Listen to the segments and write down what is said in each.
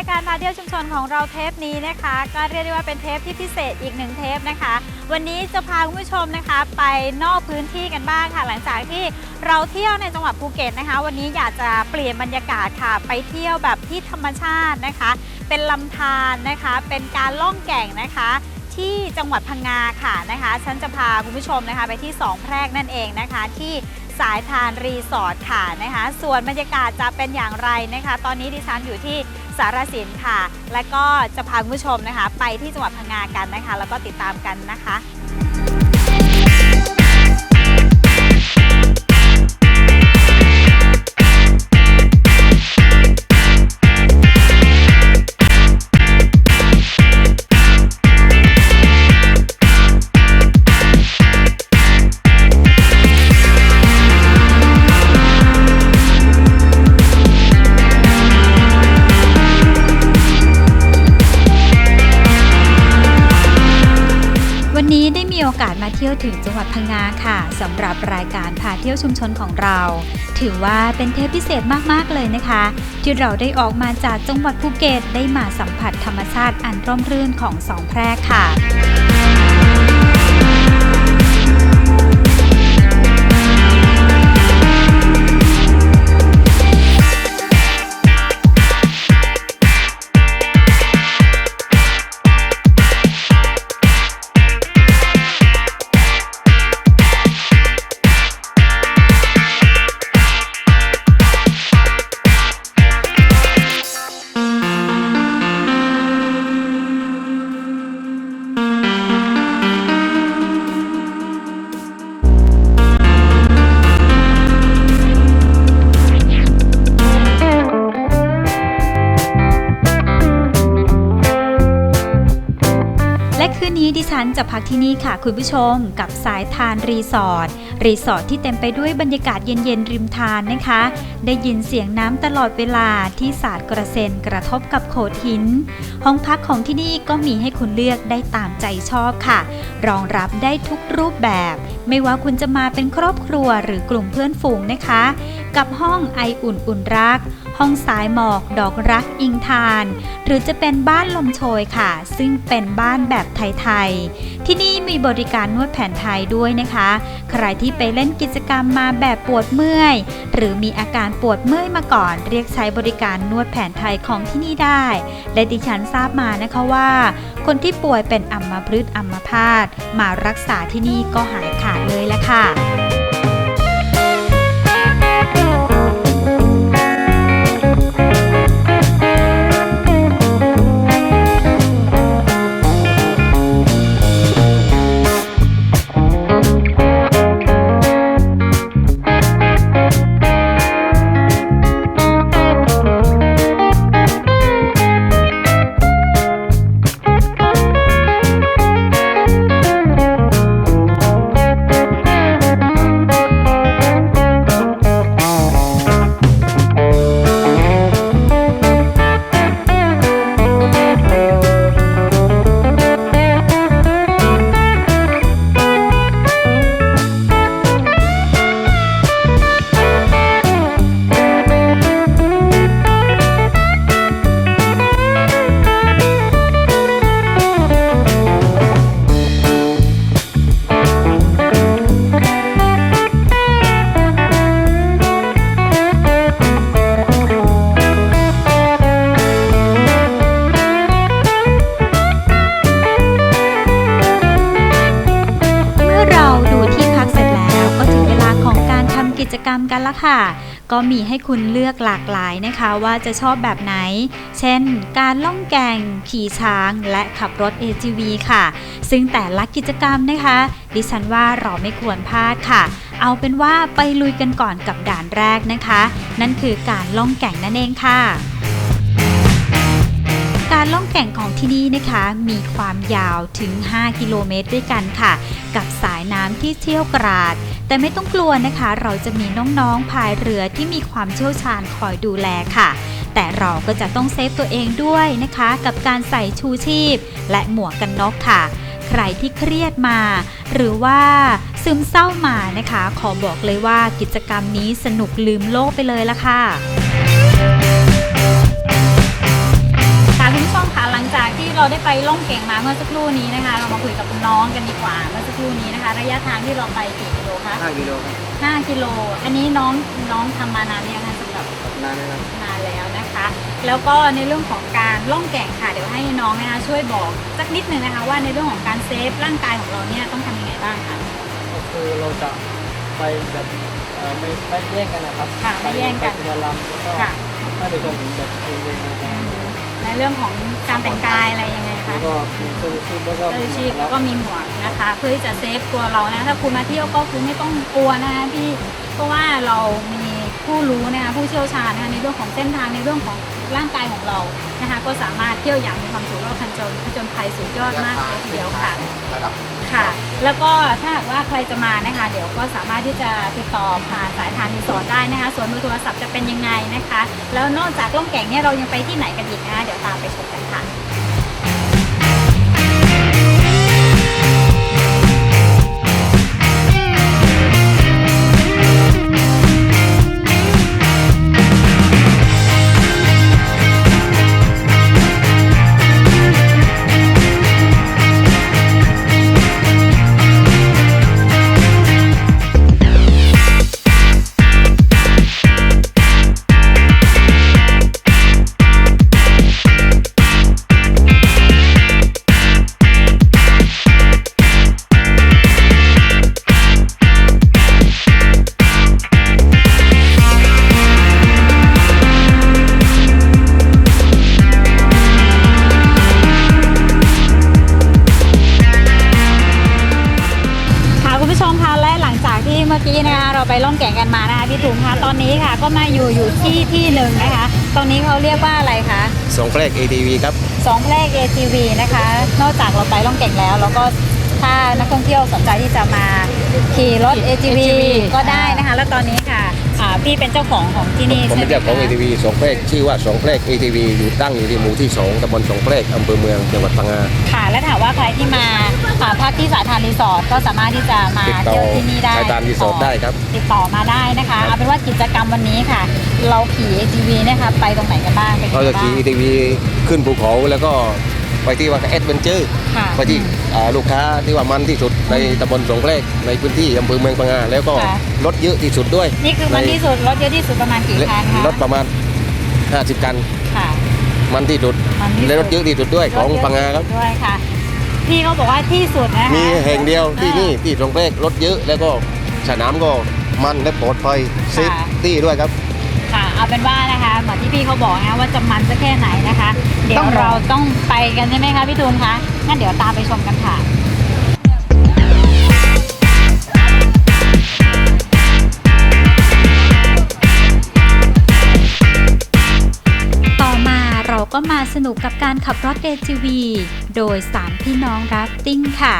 ายการพาเที่ยวชุมชนของเราเทปนี้นะคะ ก็เรียกได้ว่าเป็นเทปที่พิเศษอีกหนึ่งเทปนะคะ วันนี้จะพาคุณผู้ชมนะคะ ไปนอกพื้นที่กันบ้างค่ะ หลังจากที่เราเที่ยวในจังหวัดภูเก็ตนะคะ วันนี้อยากจะเปลี่ยนบรรยากาศค่ะ ไปเที่ยวแบบที่ธรรมชาตินะคะ เป็นลำธารนะคะ เป็นการล่องแก่งนะคะที่จังหวัดพังงาค่ะนะคะ ฉันจะพาคุณผู้ชมนะคะ ไปที่สองแพรกนั่นเองนะคะ ที่ สายทานรีสอร์ทค่ะนะคะ ส่วนบรรยากาศจะเป็นอย่างไรนะคะ ตอนนี้ดิฉันอยู่ที่สารสินค่ะ และก็จะพาคุณผู้ชมนะคะ ไปที่จังหวัดพังงากันนะคะ แล้วก็ติดตามกันนะคะ ชุมชนของเรา ถือว่าเป็นเทปพิเศษมากๆเลยนะคะ ที่เราได้ออกมาจากจังหวัดภูเก็ตได้มาสัมผัสธรรมชาติอันร่มรื่นของสองแพรกค่ะและ ฉันจะพักที่นี่ค่ะคุณผู้ชม กับสายทานรีสอร์ทรีสอร์ทที่เต็มไปด้วยบรรยากาศเย็นๆริมทานนะคะ ได้ยินเสียงน้ำตลอดเวลาที่สาดกระเซ็นกระทบกับโขดหิน ห้องพักของที่นี่ก็มีให้คุณเลือกได้ตามใจชอบค่ะ รองรับได้ทุกรูปแบบ ไม่ว่าคุณจะมาเป็นครอบครัวหรือกลุ่มเพื่อนฝูงนะคะ กับห้องไออุ่นอุ่นรัก ห้องสายหมอกดอกรักอิงทาน หรือจะเป็นบ้านลมโชยค่ะ ซึ่งเป็นบ้านแบบไทยๆ ที่นี่มีบริการนวดแผนไทยด้วยนะคะ ใครที่ไปเล่นกิจกรรมมาแบบปวดเมื่อย หรือมีอาการปวดเมื่อยมาก่อน เรียกใช้บริการนวดแผนไทยของที่นี่ได้ และดิฉันทราบมานะคะว่า คนที่ป่วยเป็นอัมพฤกษ์อัมพาตมารักษาที่นี่ก็หายขาดเลยละค่ะ กันละค่ะ ก็มีให้คุณเลือกหลากหลายนะคะ ว่าจะชอบแบบไหน เช่น การล่องแก่งขี่ช้าง และขับรถ AGV ค่ะ ซึ่งแต่ละกิจกรรมนะคะ ดิฉันว่าเราไม่ควรพลาดค่ะ เอาเป็นว่าไปลุยกันก่อนกับด่านแรกนะคะ นั่นคือการล่องแก่งนั่นเองค่ะ การล่องแก่งของที่นี่นะคะ มีความยาวถึง 5 กิโลเมตรด้วยกันค่ะ กับสายน้ำที่เชี่ยวกราด แต่ไม่ต้องกลัวนะคะ เราจะมีน้องๆพายเรือที่มีความเชี่ยวชาญคอยดูแลค่ะ แต่เราก็จะต้องเซฟตัวเองด้วยนะคะ กับการใส่ชูชีพ และหมวกกันน็อกค่ะ ใครที่เครียดมา หรือว่าซึมเศร้ามานะคะ ขอบอกเลยว่ากิจกรรมนี้สนุกลืมโลกไปเลยละค่ะ เราได้ไปล่องเก่งมาเมื่อสักครู่นี้นะคะ เรามาคุยกับคุณน้องกันดีกว่าเมื่อสักครู่นี้นะคะ ระยะทางที่เราไปกี่กิโลคะ5กิโลครับ5กิโล อันนี้น้องน้องทำมานานยังคะสำหรับนานนะครับนานแล้วนะคะ แล้วก็ในเรื่องของการล่องแก่งค่ะ เดี๋ยวให้น้องนะคะช่วยบอกสักนิดนึงนะคะ ว่าในเรื่องของการเซฟร่างกายของเราเนี่ยต้องทำยังไงบ้างคะก็คือเราจะไปแบบเอ่อไม่ไม่แย่งกันนะครับค่ะไม่แย่งกัน ไปทีละลำแล้วก็ค่ะ ถ้าเดี๋ยวจะถึงแบบเองๆนะครับ ในเรื่องของการแต่งกายอะไรยังไงคะแล้วก็มีเสื้อชูชีพแล้วก็เสื้อชีพแล้แล้ววก็มีหมวกนะคะ เพื่อที่จะเซฟตัวเรานะถ้าคุณมาเที่ยวก็คือไม่ต้องกลัวนะคะพี่เพราะว่าเรามีผู้รู้นะคะผู้เชี่ยวชาญนะคะในเรื่องของเส้นทางในเรื่องของร่างกายของเรานะคะ ก็สามารถเที่ยวอย่างมีความสุขรอบคันจนผจญภัยสุดยอดมากเลยทีเดียวค่ะ ระดับ ค่ะ แล้วก็ถ้าหากว่าใครจะมานะคะ เดี๋ยวก็สามารถที่จะติดต่อผ่านสายทางรีสอร์ทได้นะคะ ส่วนเบอร์โทรศัพท์จะเป็นยังไงนะคะ แล้วนอกจากล่องแก่งเนี่ยเรายังไปที่ไหนกันอีกนะคะเดี๋ยวตามไปชมกันค่ะ สอ2แพรก ATV นะคะ นอกจากเราไปล่องเก่งแล้วเราก็ถ้านักท่องเที่ยวสนใจที่จะมาขี่รถ ATV ก็ได้นะคะ แล้วตอนนี้ค่ะ อ่าพี่เป็นเจ้าของของที่นี่ผมใช่เป็นไหมเจ้าของ คะ ATV สองแพรกชื่อว่าสองแพรก ATV อยู่ตั้งอยู่ที่หมู่ที่2ตำบลสองแพรกอำเภอเมืองจังหวัดพังงา ค่ะ และถามว่าใครที่มาอ่าพักที่สายทานรีสอร์ทก็สามารถที่จะมาติดต่อเที่ยวที่นี่ได้สายทานรีสอร์ทได้ครับติดต่อมาได้นะคะเอาเป็นว่ากิจกรรมวันนี้ค่ะ เราขี่ ATV นะคะไปตรงไหนกันบ้างเป็นยังเราไงจะบ้างขี่ ATV ขึ้นภูเขาแล้วก็ ไปที่ว่าแอดเวนเจอร์ค่ะไปที่อ่าลูกค้าที่ว่ามันที่สุดในตำบลสองแพรกในพื้นที่อำเภอเมืองพังงาแล้วก็ค่ะ รถเยอะที่สุดด้วยนี่คือมันในที่สุดรถเยอะที่สุดประมาณกี่คันคะรถประมาณ 50 คันค่ะ มันที่สุดมันที่สุด และรถเยอะที่สุดด้วยของพังงาครับ ด้วยค่ะ พี่เขาบอกว่าที่สุดนะคะมีแห่งเดียวที่อ่านี่ที่ตรงแรกรถเยอะแล้วก็สนามก็มันและปลอดภัยเซฟตี้ด้วยครับค่ะ เอาเป็นว่านะคะเหมือนที่พี่เขาบอกนะว่าจะมันจะแค่ไหนนะคะ เดี๋ยวเราต้องไปกันใช่ไหมคะพี่ตูนคะงั้นเดี๋ยวตามไปชมกันค่ะต่อมาเราก็มาสนุกกับการขับรถ ATV โดย 3 พี่น้องราฟติ้งค่ะ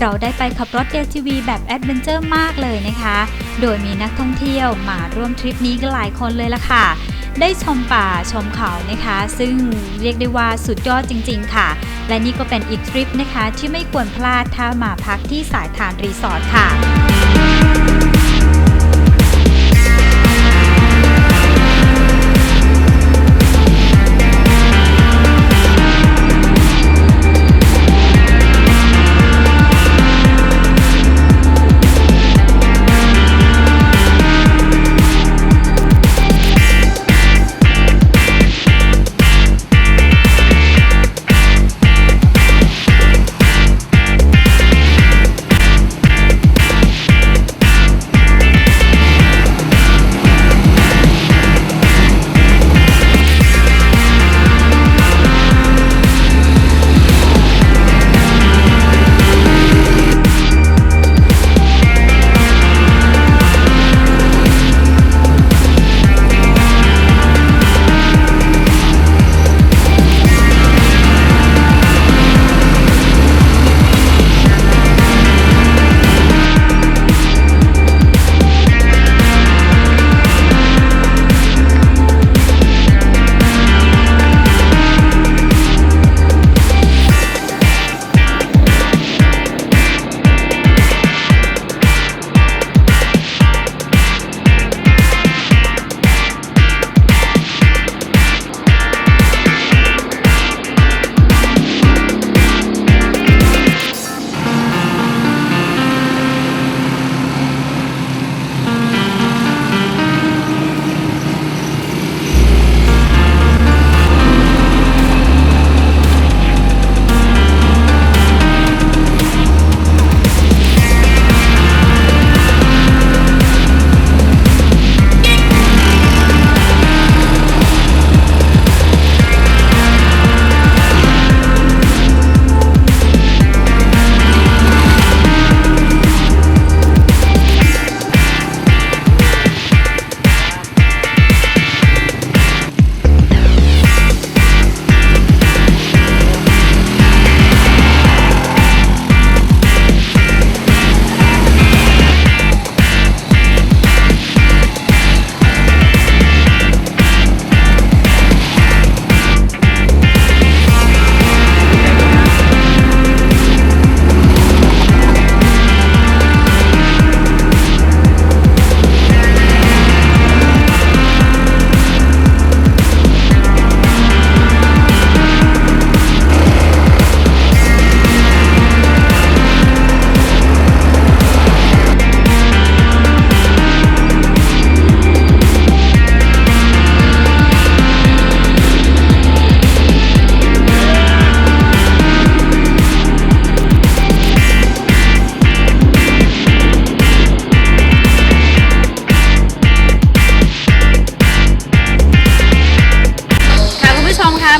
เราได้ไปขับรถ ATV แบบแอดเวนเจอร์มากเลยนะคะ โดยมีนักท่องเที่ยวมาร่วมทริปนี้กันหลายคนเลยล่ะค่ะ ได้ชมป่าชมเขานะคะ ซึ่งเรียกได้ว่าสุดยอดจริง ๆ ค่ะ และนี่ก็เป็นอีกทริปนะคะที่ไม่ควรพลาดถ้ามาพักที่สายทานรีสอร์ทค่ะ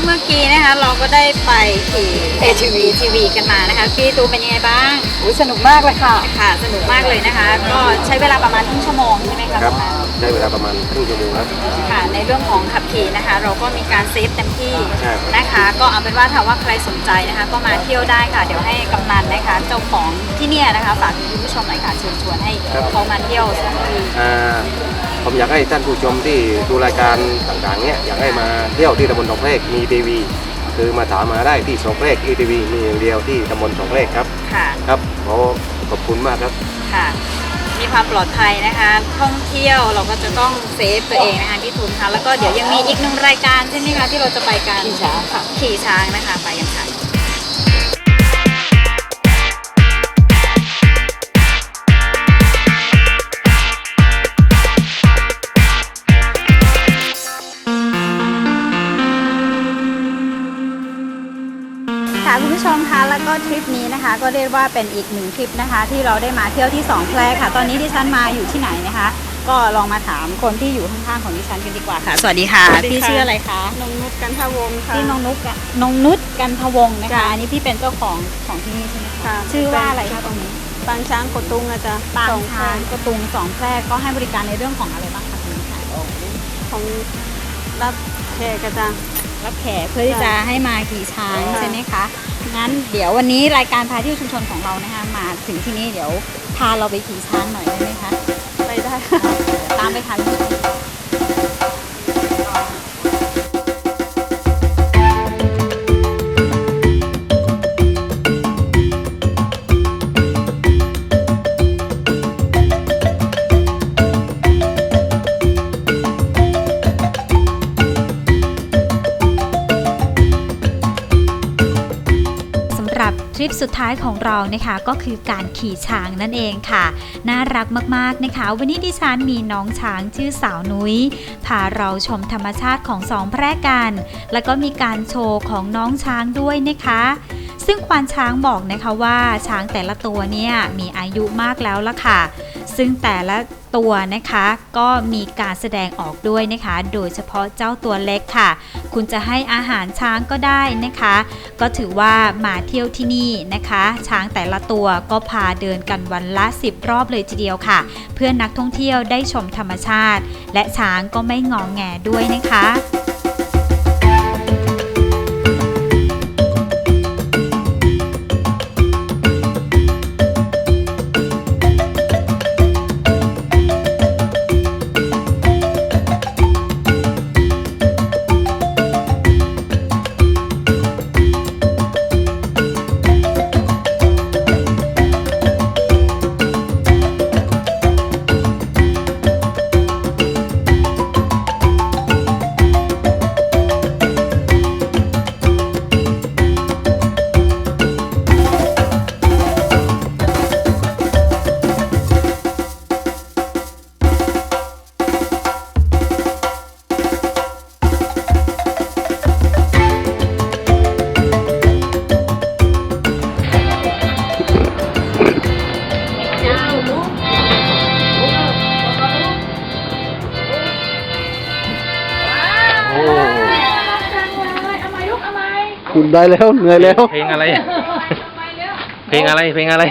เมื่อกี้นะคะเราก็ได้ไปขี่ ATV ทีวีกันมานะคะ พี่ตูเป็นยังไงบ้างอุ้ยสนุกมากเลยค่ะ ค่ะ สนุกมากเลยนะคะ ก็ใช้เวลาประมาณครึ่งชั่วโมงใช่ไหมคะประมาณ ใช้เวลาประมาณครึ่งชั่วโมงครับ ค่ะในเรื่องของขับขี่นะคะ เราก็มีการเซฟเต็มที่ใช่ครับ นะคะ ก็เอาเป็นว่าถ้าว่าใครสนใจนะคะ ก็มาเที่ยวได้ค่ะ เดี๋ยวให้กำนันนะคะ เจ้าของที่เนี่ยนะคะฝากถึงคุณผู้ชมหน่อยค่ะเชิญชวนให้เขามาเที่ยวสักทีอ่าผมอยากให้ท่านผู้ชมที่ดูรายการต่างๆเนี่ยอยากให้มาเที่ยวที่ตำบลสองเพลกมีทีวี คือมาถามมาได้ที่สองเพลกอีทีวีมีอย่างเดียวที่ตำบลสองเพลกครับค่ะ ครับขอขอบคุณมากครับ ค่ะ มีความปลอดภัยนะคะ ท่องเที่ยวเราก็จะต้องเซฟตัวเองนะคะพี่ทุนคะแล้วก็เดี๋ยวยังมีอีกหนึ่งรายการใช่ไหมคะที่เราจะไปกันขี่ช้างค่ะขี่ช้างนะคะไปกันค่ะค่ะ ก็ทริปนี้นะคะ ก็เรียกว่าเป็นอีกหนึ่งทริปนะคะ ที่เราได้มาเที่ยวที่สองแพรค่ะ ตอนนี้ดิฉันมาอยู่ที่ไหนนะคะ ก็ลองมาถามคนที่อยู่ข้างๆของดิฉันกันดีกว่าค่ะ สวัสดีค่ะสวัสดีค่ะ พี่ชื่ออะไรคะนงนุชกันทวงศ์ค่ะ พี่นงนุชกันนงนุชกันทวงศ์นะคะจ้ะอันนี้พี่เป็นเจ้าของของที่นี่ใช่ไหมคะค่ะ ชื่อว่าอะไรคะตรงนี้ปางช้างกดตุงอะจ้ะปางสอช้างแพกระตุงสองแพรกก็ให้บริการในเรื่องของอะไรบ้างคะคุณคะของรับแขกอะจ้ะ รับแขกเพื่อที่จะให้มาขี่ช้างค่ะใช่ไหมคะ งั้นเดี๋ยววันนี้รายการพาเที่ยวชุมชนของเรานะคะมาถึงที่นี่เดี๋ยวพาเราไปขี่ช้างหน่อยได้ไหมคะ ไปได้ค่ะตามไปทัน ทริปสุดท้ายของเรานะคะก็คือการขี่ช้างนั่นเองค่ะ น่ารักมากๆนะคะ วันนี้ดิฉันมีน้องช้างชื่อสาวนุ้ย พาเราชมธรรมชาติของสองแพร่กัน แล้วก็มีการโชว์ของน้องช้างด้วยนะคะ ซึ่งควานช้างบอกนะคะว่าช้างแต่ละตัวเนี่ยมีอายุมากแล้วละค่ะ ซึ่งแต่ละตัวนะคะก็มีการแสดงออกด้วยนะคะ โดยเฉพาะเจ้าตัวเล็กค่ะ คุณจะให้อาหารช้างก็ได้นะคะ ก็ถือว่ามาเที่ยวที่นี่นะคะ ช้างแต่ละตัวก็พาเดินกันวันละ 10 รอบเลยทีเดียวค่ะ เพื่อนักท่องเที่ยวได้ชมธรรมชาติ และช้างก็ไม่งองแงด้วยนะคะ ได้แล้วเหนื่อยแล้วเพลงอะไร เพลงอะไร เพลงอะไร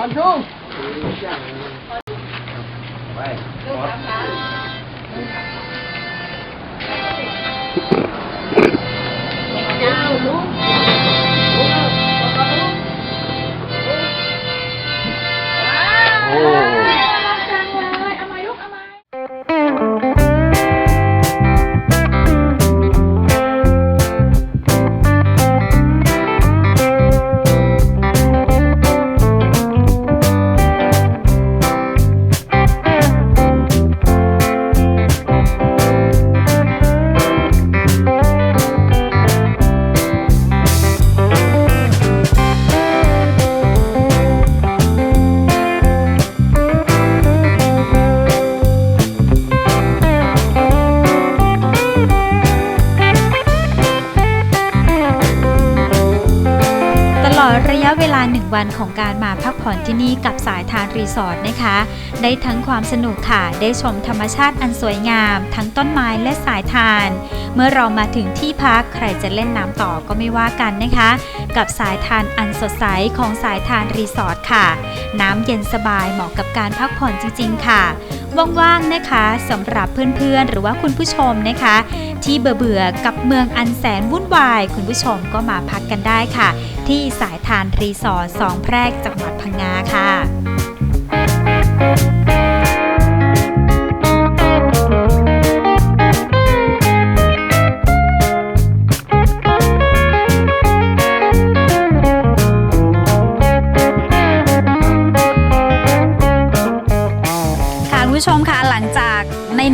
โวันของการมาพักผ่อนที่นี่กับสายทานรีสอร์ทนะคะ ได้ทั้งความสนุกค่ะ ได้ชมธรรมชาติอันสวยงาม ทั้งต้นไม้และสายทาน เมื่อเรามาถึงที่พักใครจะเล่นน้ำต่อก็ไม่ว่ากันนะคะ กับสายทานอันสดใสของสายทานรีสอร์ทค่ะ น้ำเย็นสบายเหมาะกับการพักผ่อนจริง ๆ ค่ะว่างๆนะคะสำหรับเพื่อนๆ หรือว่าคุณผู้ชมนะคะ ที่เบื่อๆกับเมืองอันแสนวุ่นวาย คุณผู้ชมก็มาพักกันได้ค่ะ ที่สายทานรีสอร์ทสองแพรกจังหวัดพังงาค่ะ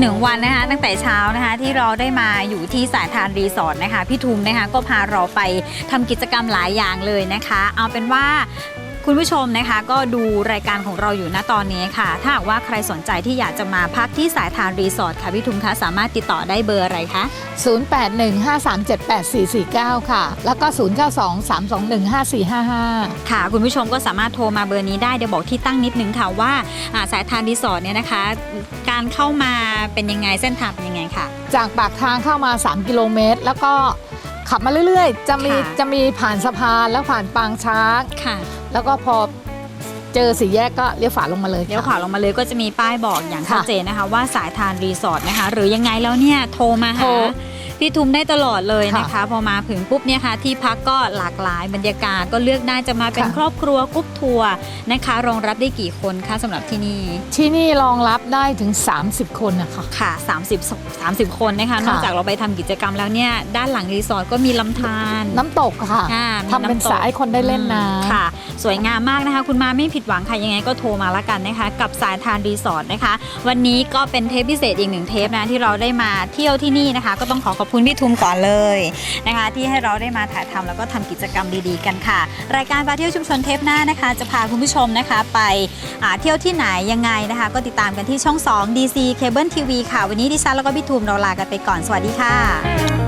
หนึ่งวันนะคะ ตั้งแต่เช้านะคะที่เราได้มาอยู่ที่สายทานรีสอร์ทนะคะพี่ทุมนะคะก็พาเราไปทำกิจกรรมหลายอย่างเลยนะคะ เอาเป็นว่า คุณผู้ชมนะคะ ก็ดูรายการของเราอยู่ณตอนนี้ค่ะ ถ้าหากว่าใครสนใจที่อยากจะมาพักที่สายทานรีสอร์ทค่ะพี่ทุมคะสามารถติดต่อได้เบอร์อะไรคะ 0815378449 ค่ะ แล้วก็ 0923215455 ค่ะ คุณผู้ชมก็สามารถโทรมาเบอร์นี้ได้เดี๋ยวบอกที่ตั้งนิดนึงค่ะว่าอ่าสายทานรีสอร์ทเนี่ยนะคะ การเข้ามาเป็นยังไงเส้นทางเป็นยังไงค่ะ จากปากทางเข้ามา 3 กิโลเมตร แล้วก็ขับมาเรื่อยๆ จะมีค่ะจะมีผ่านสะพานแล้วผ่านปางช้างค่ะ แล้วก็พอเจอสี่แยกก็เลี้ยวฝาลงมาเลยเลี้ยวขค่ะวาลงมาเลยก็จะมีป้ายบอกอย่างค่ะชัดเจนนะคะ ว่าสายทานรีสอร์ทนะคะ หรือยังไงแล้วเนี่ยโทรมาโทหา รพี่ทุมได้ตลอดเลยนะคะค่ะพอมาถึงปุ๊บเนี่ยค่ะที่พักก็หลากหลายบรรยากาศก็เลือกได้จะมาเป็นค่ะครอบครัวกรุ๊ปทัวร์นะคะ รองรับได้กี่คนคะสำหรับที่นี่ที่นี่รองรับได้ถึง 30 คนนะคะค่ะ30 30 คนนะคะค่ะนอกจากเราไปทำกิจกรรมแล้วเนี่ยด้านหลังรีสอร์ทก็มีลำธารน้ำตกค่ะอ่ามีทำเป็นำตกสายคนได้เล่นน้ำค่ะ สวยงามมากนะคะ คุณมาไม่ผิดหวังค่ะยังไงก็โทรมาละกันนะคะ กับสายทานรีสอร์ทนะคะ วันนี้ก็เป็นเทปพิเศษอีกหนึ่งเทปนะที่เราได้มาเที่ยวที่นี่นะคะ ก็ต้องขอขอบคุณพี่ทุมก่อนเลยนะคะที่ให้เราได้มาถ่ายทำแล้วก็ทำกิจกรรมดีๆกันค่ะ รายการพาเที่ยวชุมชนเทปหน้านะคะ จะพาคุณผู้ชมนะคะไปเที่ยวที่ไหนยังไงนะคะ ก็ติดตามกันที่ช่อง 2 DC Cable TV ค่ะ วันนี้ดิฉันแล้วก็พี่ทุมเราลากันไปก่อนสวัสดีค่ะ